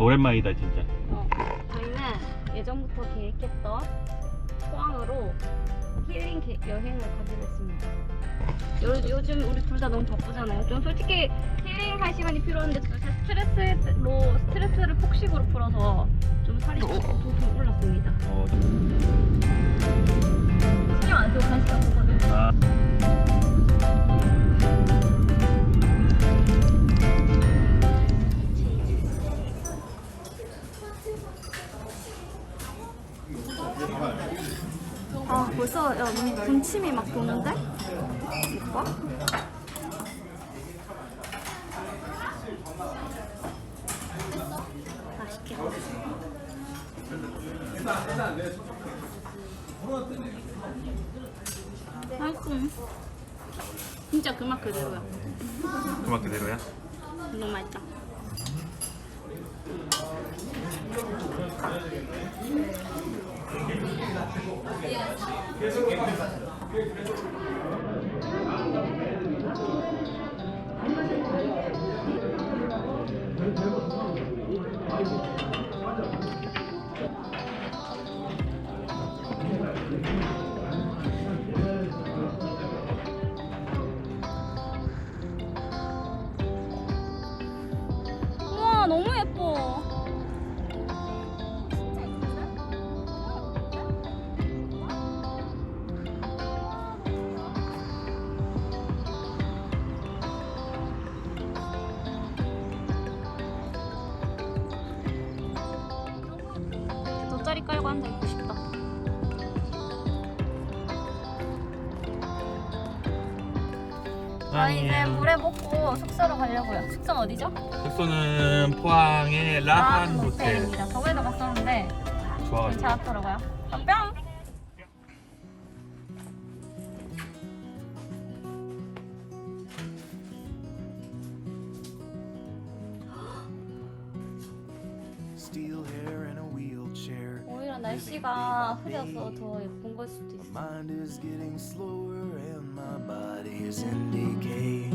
오랜만이다 진짜. 어, 저희는 예전부터 계획했던 포항으로 힐링 계- 여행을 가기로 했습니다. 요, 요즘 우리 둘 다 너무 바쁘잖아요. 좀 솔직히 힐링할 시간이 필요한데 또 스트레스로 스트레스를 폭식으로 풀어서 좀 살이 좀 올랐습니다. 어, 신경 안 쓰고 간식 먹거든. 아. 아 벌써 야 군침이 막 도는데? 이거? 맛있겠다. 맛있어. 진짜 그 맛 그대로야. 그 맛 그대로야? 너무 맛있다. 우와 너무 예뻐. 앉아 있고 싶다. 저희 이제 물에 먹고 숙소로 가려고요. 숙소는 어디죠? 숙소는 포항의 라한 호텔. 호텔입니다. 저번에도 갔었는데 좋아. 괜찮았더라고요. 그럼 뿅! Steel hair 날씨가 흐려서 더 예쁜 걸 수도 My 있어. mind is getting slower and my body is in decay.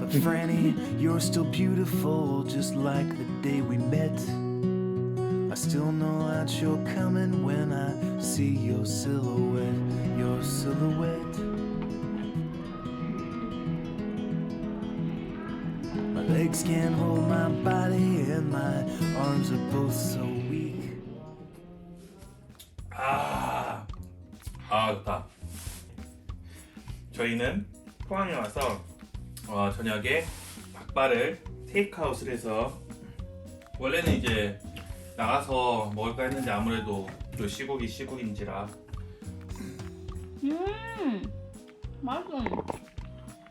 But Franny, you're still beautiful, just like the day we met. I still know that you're coming when I see your silhouette, your silhouette. My legs can't hold my body, and my arms are both so 아 좋다. 저희는 포항에 와서 어, 저녁에 닭발을 테이크아웃을 해서 원래는 이제 나가서 먹을까 했는데 아무래도 또 시국이 시국인지라 음, 맛있어.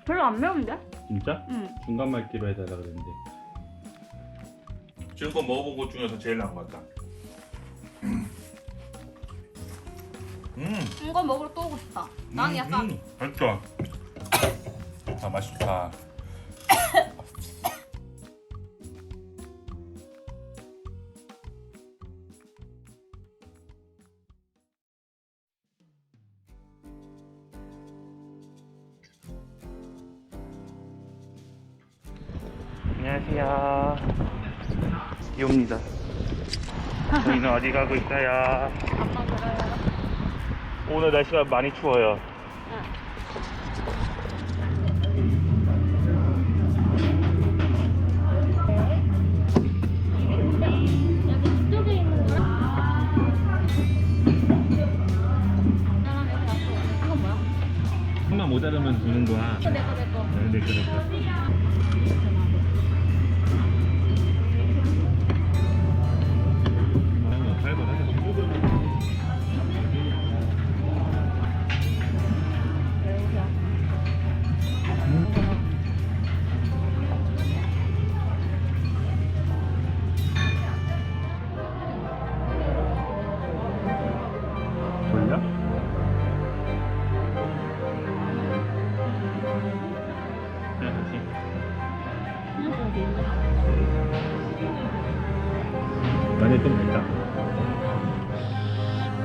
별로 안 매운데? 진짜? 응. 중간 맑기로 해달라 그랬는데 지금껏 먹어본 것 중에서 제일 나은 것 같다. 이거 먹으러 또 오고 싶다. 나는 음, 약간 음, 맛있다. 아 맛있다. 안녕하세요. 이옵니다. 저희는 어디 가고 있어요? 밥만 먹어요. 오늘 날씨가 많이 추워요. 모자르면 주는 거야. 이거 내거 내거. 네, 그 많이 좀 된다.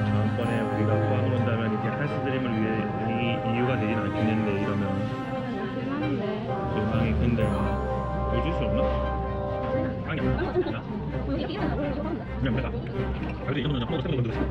다음번에 우리가 포항을 온다면 이제 헬스드림을 위해 이, 이유가 되진 않겠는데 이러면. 실망이 큰데 보여줄 수 없나? 당이 없나? 이게 그냥 내가 아 근데 이거는 그냥 하나도 생각 못 했어